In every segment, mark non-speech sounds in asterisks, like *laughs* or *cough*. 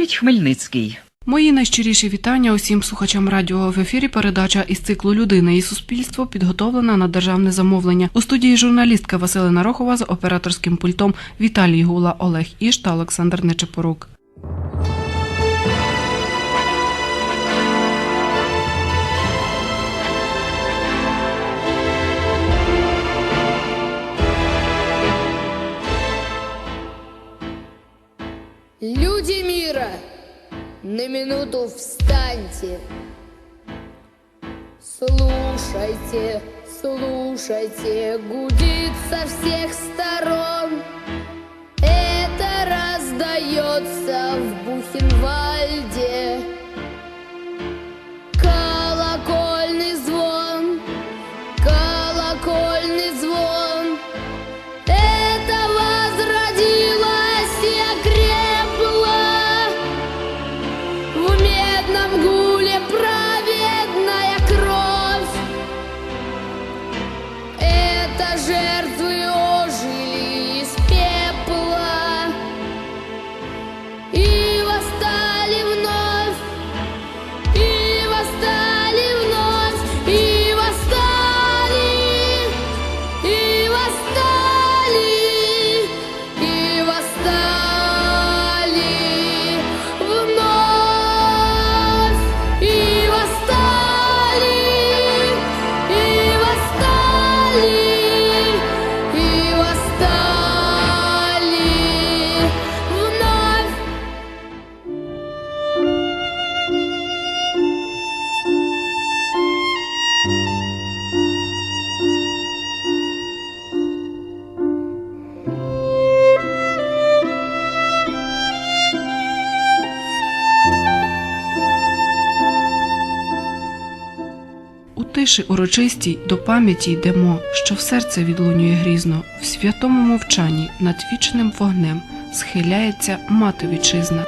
Говорить Хмельницький. Мої найщиріші вітання усім слухачам радіо в ефірі. Передача із циклу Людина і суспільство підготовлена на державне замовлення. У студії журналістка Василина Рохова з операторським пультом Віталій Гула, Олег Іш та Олександр Нечепорук. Люди мира, на минуту встаньте. Слушайте, слушайте, гудит со всех сторон. Это раздается в Бухенвальде. Урочистій до пам'яті йдемо, що в серце відлунює грізно, в святому мовчанні над вічним вогнем схиляється мати вітчизна.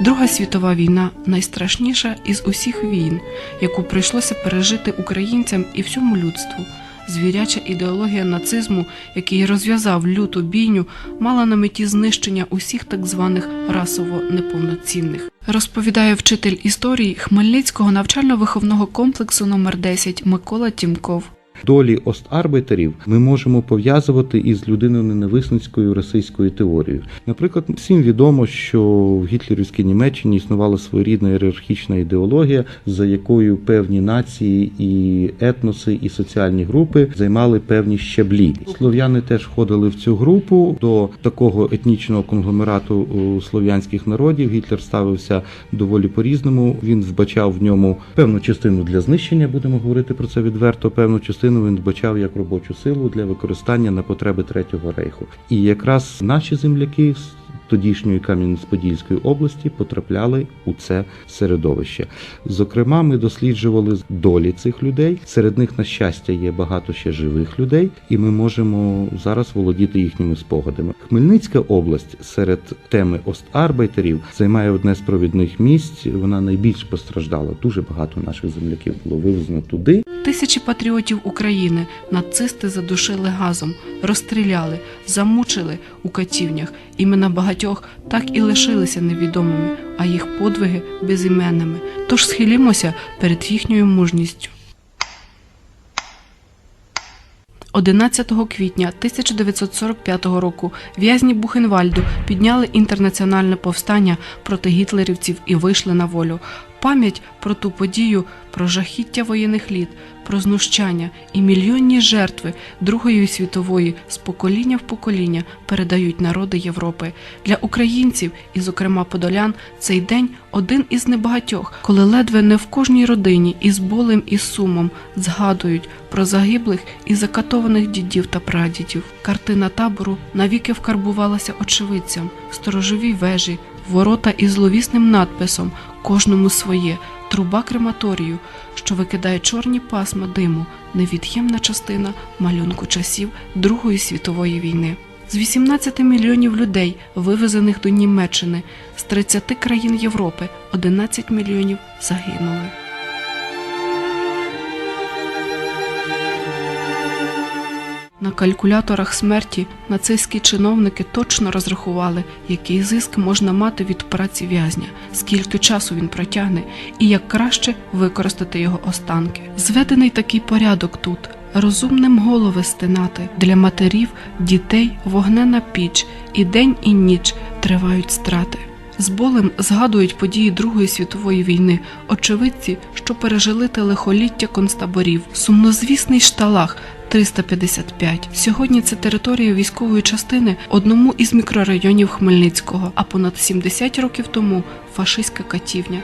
Друга світова війна найстрашніша із усіх війн, яку прийшлося пережити українцям і всьому людству. Звіряча ідеологія нацизму, який розв'язав люту бійню, мала на меті знищення усіх так званих расово неповноцінних. Розповідає вчитель історії Хмельницького навчально-виховного комплексу номер 10 Микола Тімков. Долі остарбайтерів ми можемо пов'язувати із людиноненависницькою російською теорією. Наприклад, всім відомо, що в гітлерівській Німеччині існувала своєрідна ієрархічна ідеологія, за якою певні нації і етноси і соціальні групи займали певні щаблі. Слов'яни теж входили в цю групу до такого етнічного конгломерату слов'янських народів. Гітлер ставився доволі по-різному. Він вбачав в ньому певну частину для знищення, будемо говорити про це відверто. Певну частину він вбачав як робочу силу для використання на потреби третього рейху. І якраз наші земляки тодішньої Кам'янець-Подільської області потрапляли у це середовище. Зокрема, ми досліджували долі цих людей. Серед них, на щастя, є багато ще живих людей, і ми можемо зараз володіти їхніми спогадами. Хмельницька область серед теми остарбайтерів займає одне з провідних місць. Вона найбільш постраждала. Дуже багато наших земляків було вивезено туди. Тисячі патріотів України нацисти задушили газом, розстріляли, замучили у катівнях. Імена багатьох так і лишилися невідомими, а їх подвиги безіменними. Тож схилімося перед їхньою мужністю. 11 квітня 1945 року в'язні Бухенвальду підняли інтернаціональне повстання проти гітлерівців і вийшли на волю. Пам'ять про ту подію, про жахіття воєнних літ, про знущання і мільйонні жертви Другої світової з покоління в покоління передають народи Європи. Для українців, і, зокрема, подолян, цей день один із небагатьох, коли ледве не в кожній родині із болем і сумом згадують про загиблих і закатованих дідів та прадідів. Картина табору навіки вкарбувалася очевидцям, сторожові вежі, ворота із зловісним надписом Кожному своє, труба крематорію, що викидає чорні пасма диму, невід'ємна частина малюнку часів Другої світової війни. З 18 мільйонів людей, вивезених до Німеччини, з 30 країн Європи 11 мільйонів загинули. На калькуляторах смерті нацистські чиновники точно розрахували, який зиск можна мати від праці в'язня, скільки часу він протягне і як краще використати його останки. Зведений такий порядок тут. Розумним голови стинати для матерів, дітей вогнена піч, і день і ніч тривають страти. З болем згадують події Другої світової війни, очевидці, що пережили те лихоліття концтаборів, сумнозвісний шталах 355. Сьогодні це територія військової частини одному із мікрорайонів Хмельницького, а понад 70 років тому фашистська катівня.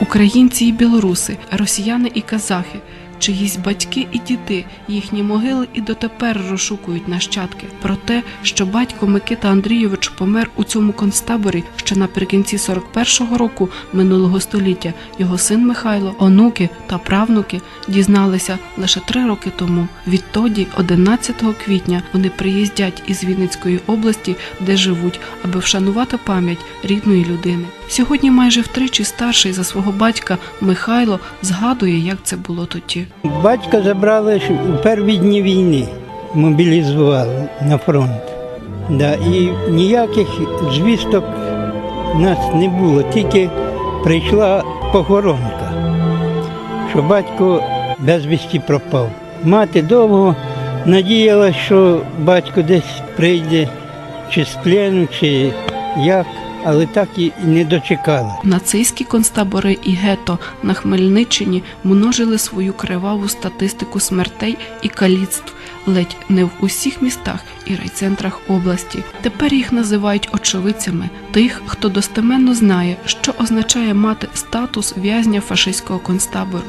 Українці і білоруси, росіяни і казахи, чиїсь батьки і діти, їхні могили і дотепер розшукують нащадки. Про те, що батько Микита Андрійович помер у цьому концтаборі ще наприкінці 41-го року минулого століття, його син Михайло, онуки та правнуки дізналися лише три роки тому. Відтоді, 11 квітня, вони приїздять із Вінницької області, де живуть, аби вшанувати пам'ять рідної людини. Сьогодні майже втричі старший за свого батька Михайло згадує, як це було тоді. Батька забрали у перві дні війни, мобілізували на фронт. Да, і ніяких звісток нас не було, тільки прийшла похоронка, що батько безвісті пропав. Мати довго надіялася, що батько десь прийде чи з плену, чи як, але так і не дочекала. Нацистські концтабори і гето на Хмельниччині множили свою криваву статистику смертей і каліцтв ледь не в усіх містах і райцентрах області. Тепер їх називають очевидцями тих, хто достеменно знає, що означає мати статус в'язня фашистського концтабору.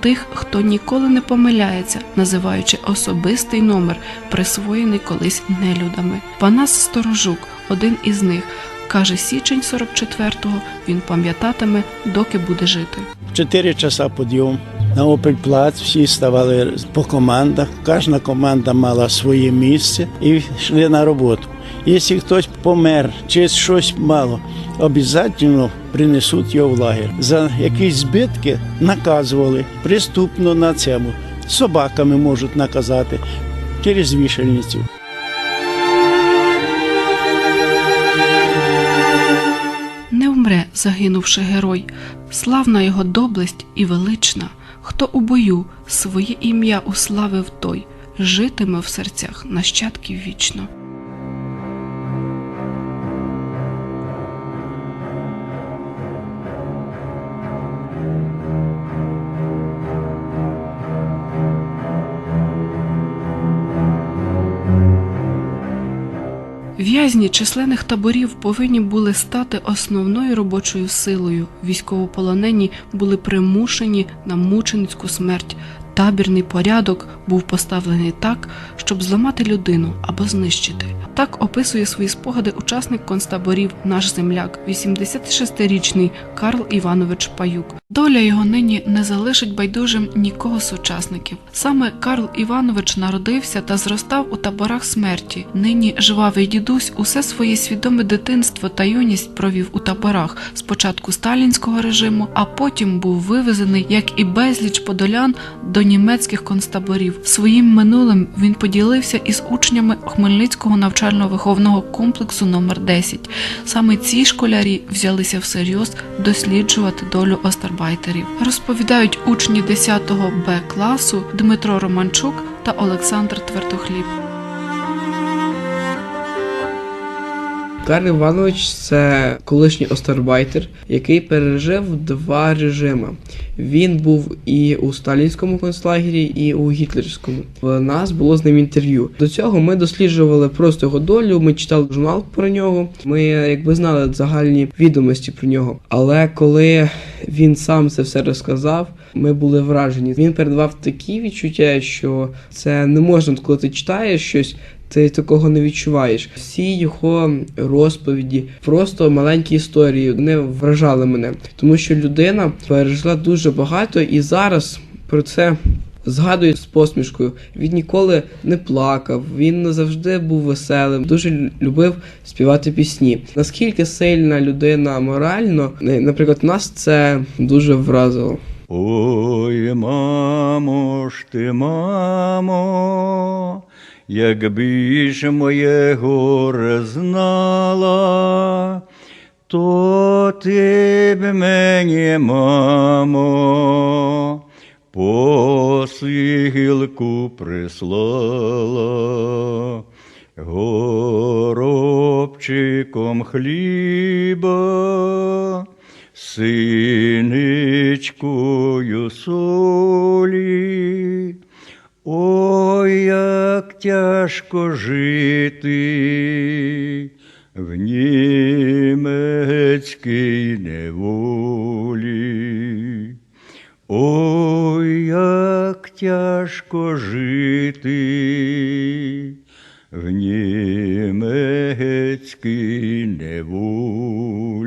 Тих, хто ніколи не помиляється, називаючи особистий номер, присвоєний колись нелюдами. Панас Сторожук, один із них, каже, січень 44-го він пам'ятатиме, доки буде жити. Чотири часа підйом. На Опель-Плац всі ставали по командах. Кожна команда мала своє місце і йшли на роботу. Якщо хтось помер чи щось мало, обов'язково принесуть його в лагер. За якісь збитки наказували приступно на цьому. Собаками можуть наказати через вішальницю. Загинувши герой, славна його доблесть і велична, хто у бою своє ім'я уславив той, житиме в серцях нащадків вічно. В'язні численних таборів повинні були стати основною робочою силою. Військовополонені були примушені на мученицьку смерть. Табірний порядок був поставлений так, щоб зламати людину або знищити. Так описує свої спогади учасник концтаборів наш земляк, 86-річний Карл Іванович Паюк. Доля його нині не залишить байдужим нікого з учасників. Саме Карл Іванович народився та зростав у таборах смерті. Нині жвавий дідусь усе своє свідоме дитинство та юність провів у таборах спочатку сталінського режиму, а потім був вивезений, як і безліч подолян, до німецьких концтаборів. Своїм минулим він поділився із учнями Хмельницького навчально-виховного комплексу номер 10 Саме ці школярі взялися всерйоз досліджувати долю остарбайтерів. Розповідають учні 10 Б класу Дмитро Романчук та Олександр Твердохліб. Карл Іванович це колишній остарбайтер, який пережив два режими. Він був і у сталінському концлагері, і у гітлерському. В нас було з ним інтерв'ю. До цього ми досліджували просто його долю. Ми читали журнал про нього. Ми якби знали загальні відомості про нього. Але коли він сам це все розказав, ми були вражені. Він передавав такі відчуття, що це не можна, коли ти читаєш щось. Ти такого не відчуваєш. Всі його розповіді, просто маленькі історії, вони вражали мене, тому що людина пережила дуже багато і зараз про це згадує з посмішкою. Він ніколи не плакав, він завжди був веселим, дуже любив співати пісні. Наскільки сильна людина морально, е, наприклад, нас це дуже вразило. Ой, мамо ж ти, мамо, якби ж моє горе знала, то ти б мені, мамо, посилку прислала. Горобчиком хліба, синичкою солі. Ой, як тяжко жити в німецькій неволі. Ой, як тяжко жити в німецькій неволі.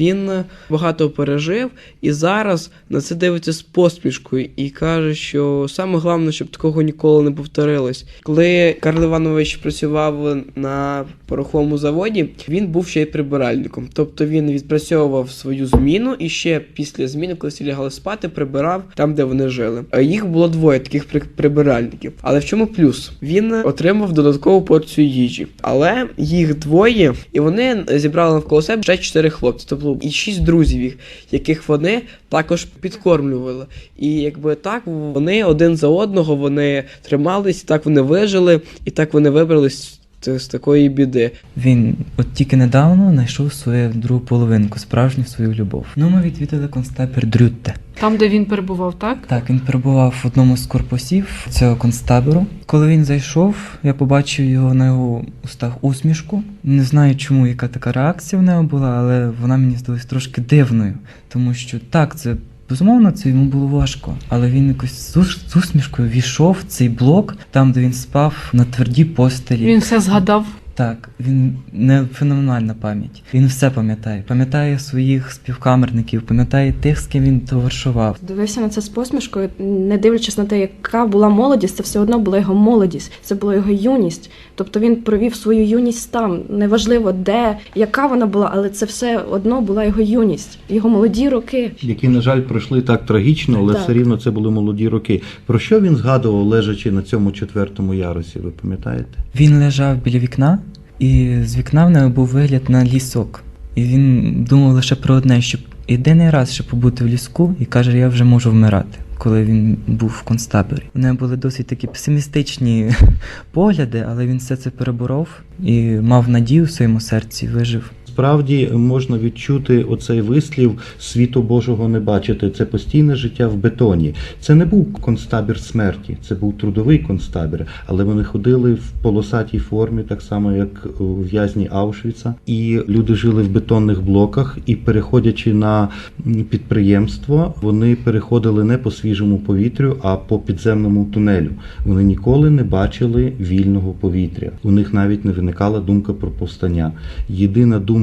Він багато пережив і зараз на це дивиться з посмішкою і каже, що саме головне, щоб такого ніколи не повторилось. Коли Карл Іванович працював на пороховому заводі, він був ще й прибиральником. Тобто він відпрацьовував свою зміну і ще після зміни, коли всі лягали спати, прибирав там, де вони жили. Їх було двоє таких прибиральників. Але в чому плюс? Він отримав додаткову порцію їжі, але їх двоє, і вони зібрали навколо себе ще чотири хлопці. Тобто і шість друзів їх, яких вони також підкормлювали. І якби так вони один за одного вони тримались, так вони вижили, і так вони вибрались з, з такої біди. Він от тільки недавно знайшов свою другу половинку, справжню свою любов. Ну, ми відвідали концтабір Дрютте. Там, де він перебував, так? Так, він перебував в одному з корпусів цього концтабору. Коли він зайшов, я побачив його на його устах усмішку. Не знаю, чому яка така реакція в нього була, але вона мені здалась трошки дивною, тому що так, це. Безумовно, це йому було важко, але він якось з, ус- усмішкою війшов в цей блок, там, де він спав на твердій постелі. Він все згадав. Так, він не феноменальна пам'ять. Він все пам'ятає. Пам'ятає своїх співкамерників, пам'ятає тих, з ким він товаришував. Дивився на це з посмішкою, не дивлячись на те, яка була молодість, це все одно була його молодість, це була його юність. Тобто він провів свою юність там. Неважливо де, яка вона була, але це все одно була його юність, його молоді роки. Які, на жаль, пройшли так трагічно, але Так. все рівно це були молоді роки. Про що він згадував, лежачи на цьому четвертому ярусі, ви пам'ятаєте? Він лежав біля вікна, і з вікна в неї був вигляд на лісок. І він думав лише про одне, щоб єдиний раз ще побути в ліску, і каже, я вже можу вмирати. Коли він був в концтаборі. У неї були досить такі песимістичні *laughs* погляди, але він все це переборов і мав надію в своєму серці, вижив. Справді можна відчути оцей вислів світу Божого не бачити. Це постійне життя в бетоні. Це не був концтабір смерті, це був трудовий концтабір, але вони ходили в полосатій формі, так само як в'язні Аушвіца. І люди жили в бетонних блоках, і переходячи на підприємство, вони переходили не по свіжому повітрю, а по підземному тунелю. Вони ніколи не бачили вільного повітря. У них навіть не виникала думка про повстання. Єдина думка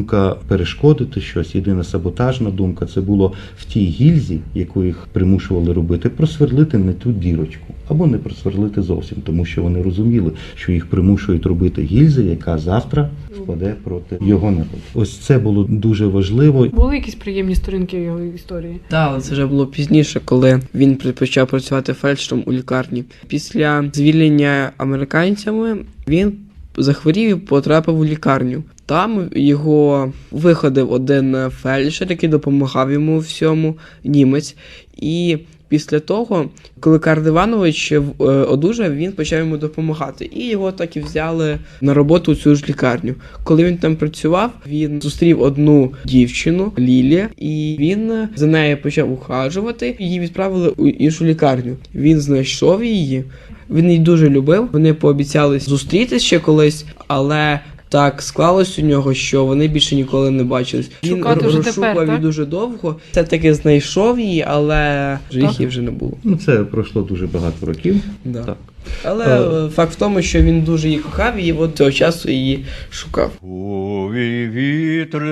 перешкодити щось, єдина саботажна думка це було в тій гільзі, яку їх примушували робити, просверлити не ту дірочку або не просверлити зовсім, тому що вони розуміли, що їх примушують робити гільзи, яка завтра впаде проти його народу. Ось це було дуже важливо. Були якісь приємні сторінки його історії. Так, але це вже було пізніше, коли він почав працювати фельдшером у лікарні. Після звільнення американцями він захворів і потрапив у лікарню. Там його виходив один фельдшер, який допомагав йому всьому, німець. І після того, коли Карл Іванович е, одужав, він почав йому допомагати. І його так і взяли на роботу у цю ж лікарню. Коли він там працював, він зустрів одну дівчину Лілі, і він за нею почав ухажувати. Її відправили у іншу лікарню. Він знайшов її. Він її дуже любив. Вони пообіцяли зустрітися ще колись, але. Так склалось у нього, що вони більше ніколи не бачились. Він Шукати вже розшукував тепер, її так? дуже довго. Все таки знайшов її, але вже їх її вже не було. Ну це пройшло дуже багато років. Да. Так. Але Е. е, факт в тому, що він дуже її кохав і от цього часу її шукав. Повій вітре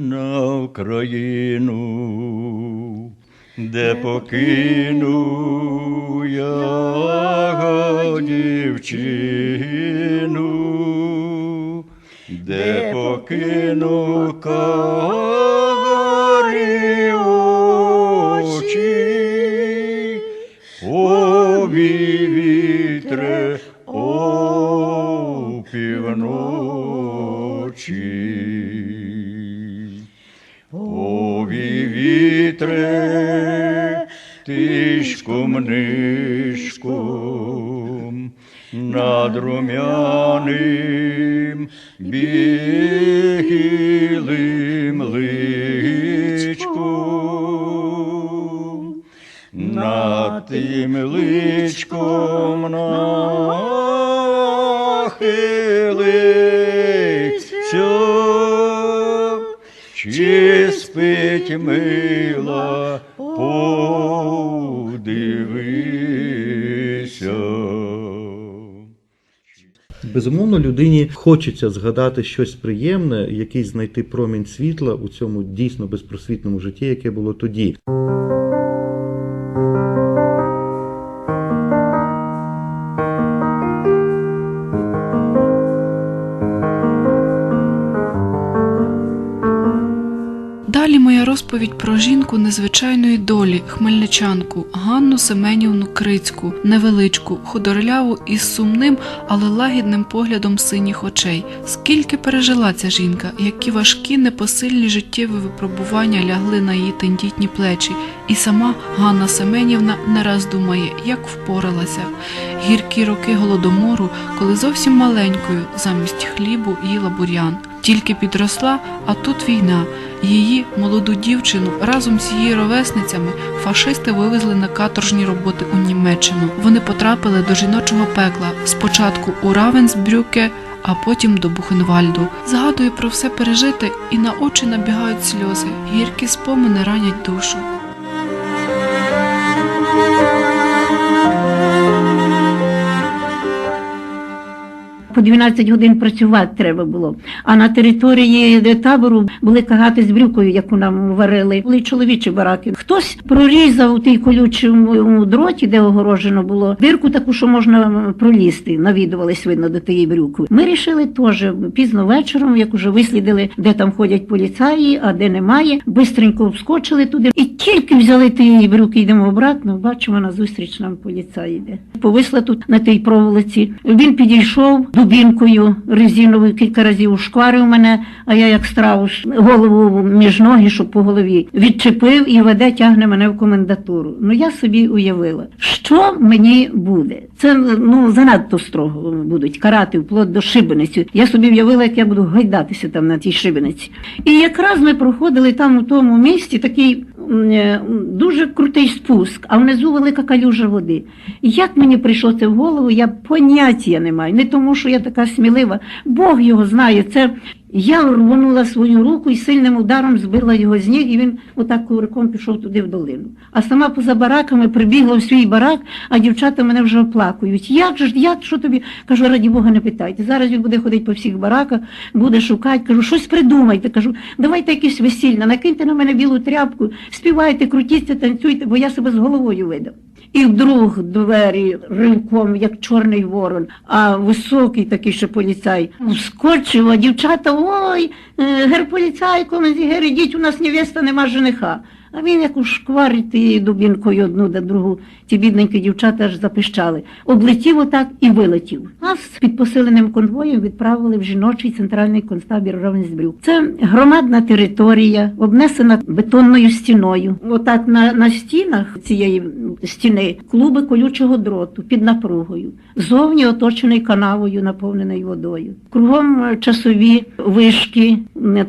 на Україну, де покину я дівчину, де покину рум'яним білим личком, над тим личком нахилиться, чи спить мила, подивися. Безумовно, людині хочеться згадати щось приємне, якийсь знайти промінь світла у цьому дійсно безпросвітному житті, яке було тоді. Розповідь про жінку незвичайної долі, хмельничанку Ганну Семенівну Крицьку, невеличку, худорляву із сумним, але лагідним поглядом синіх очей. Скільки пережила ця жінка, які важкі непосильні життєві випробування лягли на її тендітні плечі, і сама Ганна Семенівна не раз думає, як впоралася. Гіркі роки голодомору, коли зовсім маленькою замість хлібу їла бур'ян. Тільки підросла, а тут війна. Її молоду дівчину разом з її ровесницями фашисти вивезли на каторжні роботи у Німеччину. Вони потрапили до жіночого пекла спочатку у Равенсбрюке, а потім до Бухенвальду. Згадую про все пережите, і на очі набігають сльози. Гіркі спомини ранять душу. По 12 годин працювати треба було. А на території табору були кагати з брюкою, яку нам варили. Були чоловічі бараки. Хтось прорізав у тій колючому дроті, де огорожено було дирку, таку, що можна пролізти. Навідувались видно до тієї брюки. Ми рішили теж пізно вечором, як уже вислідили, де там ходять поліцаї, а де немає. Бистренько вскочили туди і тільки взяли ті брюки, йдемо обратно. Бачимо назустріч нам поліцай йде. Повисла тут на тій проволоці. Він підійшов дубінкою резиновою кілька разів ушкварив мене, а я як страус голову між ноги, щоб по голові відчепив і веде, тягне мене в комендатуру. Ну я собі уявила, що мені буде. Це ну занадто строго будуть карати вплоть до шибениці. Я собі уявила, як я буду гайдатися там на тій шибениці. І якраз ми проходили там у тому місці такий дуже крутий спуск, а внизу велика калюжа води. І Як мені прийшло це в голову, я поняття не маю. Не тому, що я така смілива, Бог його знає. Це я рвонула свою руку і сильним ударом збила його з ніг, і він отак кувирком пішов туди в долину. А сама поза бараками прибігла в свій барак, а дівчата мене вже оплакують. Як же ж, як що тобі? Кажу, раді Бога, не питайте. Зараз він буде ходити по всіх бараках, буде шукати. Кажу, щось придумайте. Кажу, давайте якесь весілля, накиньте на мене білу тряпку, співайте, крутіться, танцюйте, бо я себе з головою видав. І вдруг двері ривком, як чорний ворон, а високий такий ще поліцай вскочив, а дівчата, ой, е, гер поліцай, гер, ідіть, у нас невеста, нема жениха. А він як ушкварить тією дубінкою одну до другу, ті бідненькі дівчата аж запищали. Облетів отак і вилетів. Нас під посиленим конвоєм відправили в жіночий центральний концтабір Равенсбрюк. Це громадна територія, обнесена бетонною стіною. Отак на, на стінах цієї стіни клуби колючого дроту під напругою. Зовні оточений канавою, наповненою водою. Кругом е, часові вишки,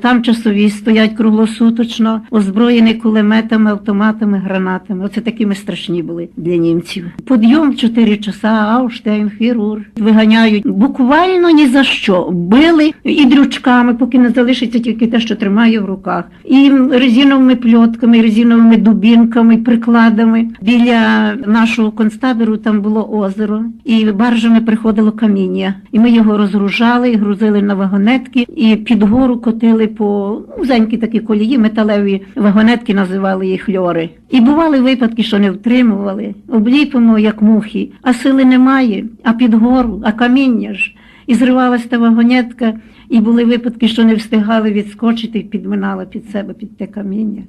там часові стоять круглосуточно, озброєні кулеметами, автоматами, гранатами. Оце такими страшні були для німців. Підйом 4 часа, Ауштейн, хірург. Виганяють буквально ні за що. Били і дрючками, поки не залишиться тільки те, що тримає в руках. І резиновими пльотками, резиновими дубінками, прикладами. Біля нашого концтабору там було озеро, і баржами приходило каміння. І ми його розгружали, грузили на вагонетки, і під гору котили по узенькі такі колії, металеві вагонетки називали. Називали їх льори. І бували випадки, що не втримували, обліпимо, як мухи, а сили немає, а під гору, а каміння ж. І зривалась та вагонетка, і були випадки, що не встигали відскочити і підминала під себе під те каміння.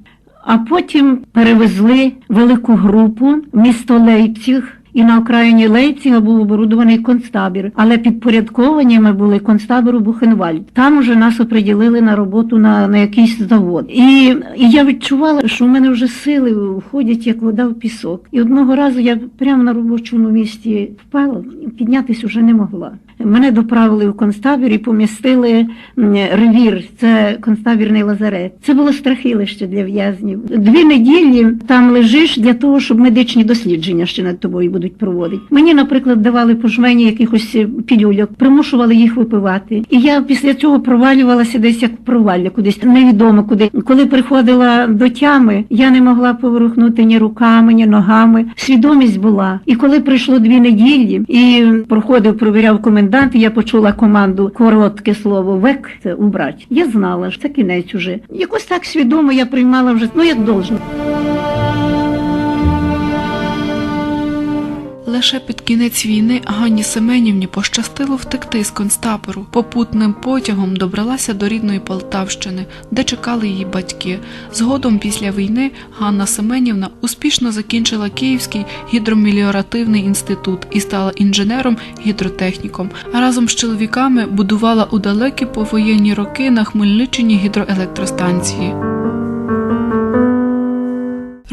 А потім перевезли велику групу в місто Лейпціг. І на окраїні Лейпціга був оборудований концтабір, але підпорядковані ми були концтабору Бухенвальд. Там уже нас оприділили на роботу на, на якийсь завод. І, і я відчувала, що в мене вже сили входять як вода в пісок. І одного разу я прямо на робочому місці впала, піднятися вже не могла. Мене доправили в концтабір і помістили ревір. Це концтабірний лазарет. Це було страхилище для в'язнів. Дві неділі там лежиш для того, щоб медичні дослідження ще над тобою будуть проводити. Мені, наприклад, давали по жмені якихось е, пілюльок, примушували їх випивати. І я після цього провалювалася десь як провалля, кудись невідомо куди. Коли приходила до тями, я не могла поворухнути ні руками, ні ногами. Свідомість була. І коли пройшло дві неділі, і проходив, провіряв комендант, я почула команду коротке слово век це убрать. Я знала, що це кінець уже. Якось так свідомо я приймала вже ну як должно. Лише під кінець війни Ганні Семенівні пощастило втекти з концтабору. Попутним потягом добралася до рідної Полтавщини, де чекали її батьки. Згодом після війни Ганна Семенівна успішно закінчила Київський гідромеліоративний інститут і стала інженером-гідротехніком. Разом з чоловіками будувала у далекі повоєнні роки на Хмельниччині гідроелектростанції.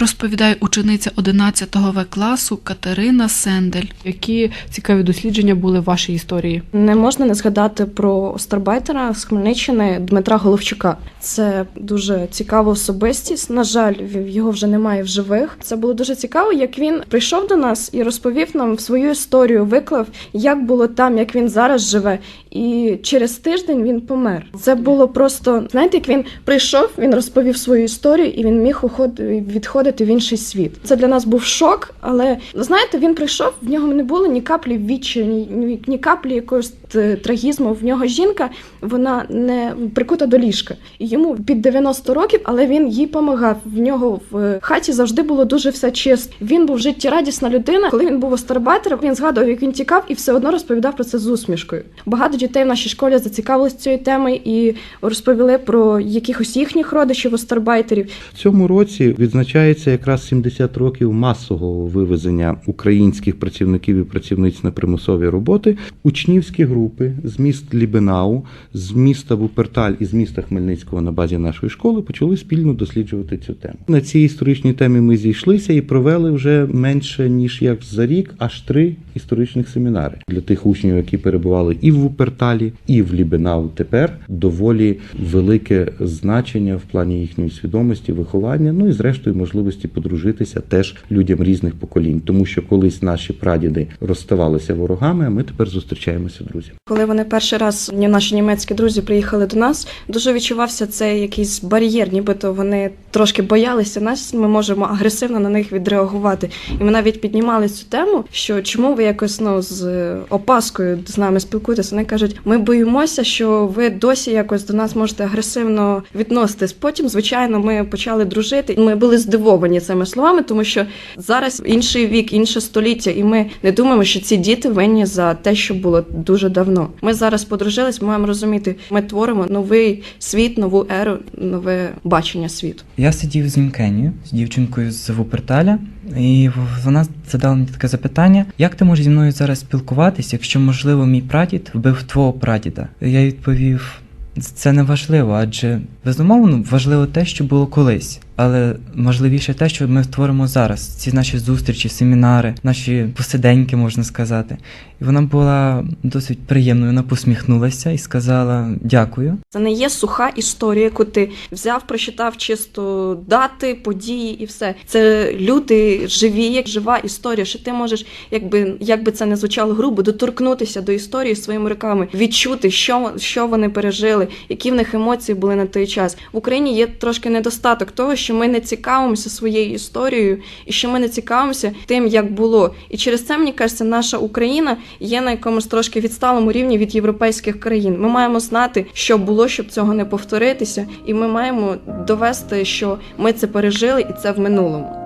Розповідає учениця 11 В класу Катерина Сендель. Які цікаві дослідження були в вашій історії? Не можна не згадати про остарбайтера з Хмельниччини Дмитра Головчука. Це дуже цікава особистість. На жаль, в- його вже немає в живих. Це було дуже цікаво, як він прийшов до нас і розповів нам свою історію, виклав, як було там, як він зараз живе. І через тиждень він помер. Це було просто знаєте, як він прийшов, він розповів свою історію, і він міг уходити відходити в інший світ. Це для нас був шок, але знаєте, він прийшов, в нього не було ні каплі відчаю, ні, ні, каплі якогось е, трагізму. В нього жінка, вона не прикута до ліжка. І йому під 90 років, але він їй помагав. В нього в хаті завжди було дуже все чисто. Він був життєрадісна людина. Коли він був остарбайтером, він згадував, як він тікав, і все одно розповідав про це з усмішкою. Багато дітей в нашій школі зацікавились цією темою і розповіли про якихось їхніх родичів остарбайтерів. В цьому році відзначається якраз 70 років масового вивезення українських працівників і працівниць на примусові роботи. Учнівські групи з міст Лібенау, з міста Вуперталь і з міста Хмельницького на базі нашої школи почали спільно досліджувати цю тему. На цій історичній темі ми зійшлися і провели вже менше ніж як за рік, аж три історичних семінари для тих учнів, які перебували і в Вуперталі, і в Лібенау. Тепер доволі велике значення в плані їхньої свідомості, виховання, ну і зрештою можливості подружитися теж людям різних поколінь, тому що колись наші прадіди розставалися ворогами, а ми тепер зустрічаємося друзями. Коли вони перший раз наші німецькі друзі приїхали до нас, дуже відчувався цей якийсь бар'єр, нібито вони трошки боялися нас. Ми можемо агресивно на них відреагувати. І ми навіть піднімали цю тему, що чому ви якось ну з опаскою з нами спілкуєтеся. Вони кажуть, ми боїмося, що ви досі якось до нас можете агресивно відноситись. Потім, звичайно, ми почали дружити. Ми були здивовані цими словами, тому що зараз інший вік, інше століття, і ми не думаємо, що ці діти винні за те, що було дуже давно. Ми зараз подружились, маємо розуміти, ми творимо новий світ, нову еру, нове бачення світу. Я сидів з Мікенію, з дівчинкою з Вуперталя, і вона задала мені таке запитання: як ти можеш зі мною зараз спілкуватися, якщо, можливо, мій прадід вбив твого прадіда? Я відповів: це не важливо, адже безумовно важливо те, що було колись. Але важливіше те, що ми створимо зараз. Ці наші зустрічі, семінари, наші посиденьки, можна сказати. І вона була досить приємною. Вона посміхнулася і сказала дякую. Це не є суха історія, яку ти взяв, прочитав чисто дати, події і все. Це люди живі, як жива історія. Що ти можеш, якби як би це не звучало грубо, доторкнутися до історії своїми руками, відчути, що, що вони пережили, які в них емоції були на той час. В Україні є трошки недостаток того, що ми не цікавимося своєю історією і що ми не цікавимося тим, як було. І через це мені кажеться, наша Україна є на якомусь трошки відсталому рівні від європейських країн. Ми маємо знати, що було, щоб цього не повторитися, і ми маємо довести, що ми це пережили, і це в минулому.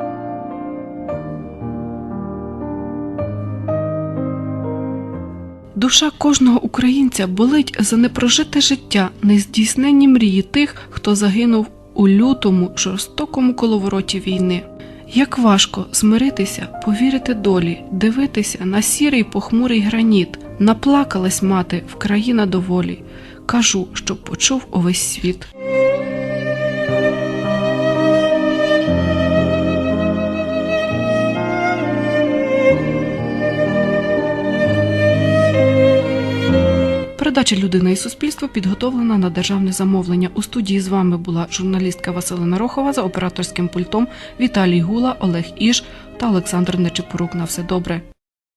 Душа кожного українця болить за непрожите життя, нездійсненні мрії тих, хто загинув у лютому жорстокому коловороті війни. Як важко змиритися, повірити долі, дивитися на сірий похмурий граніт. Наплакалась мати в країна доволі. Кажу, щоб почув увесь світ. Передача Людина і суспільство підготовлена на державне замовлення. У студії з вами була журналістка Василина Рохова за операторським пультом Віталій Гула, Олег Іж та Олександр Нечепорук. На все добре.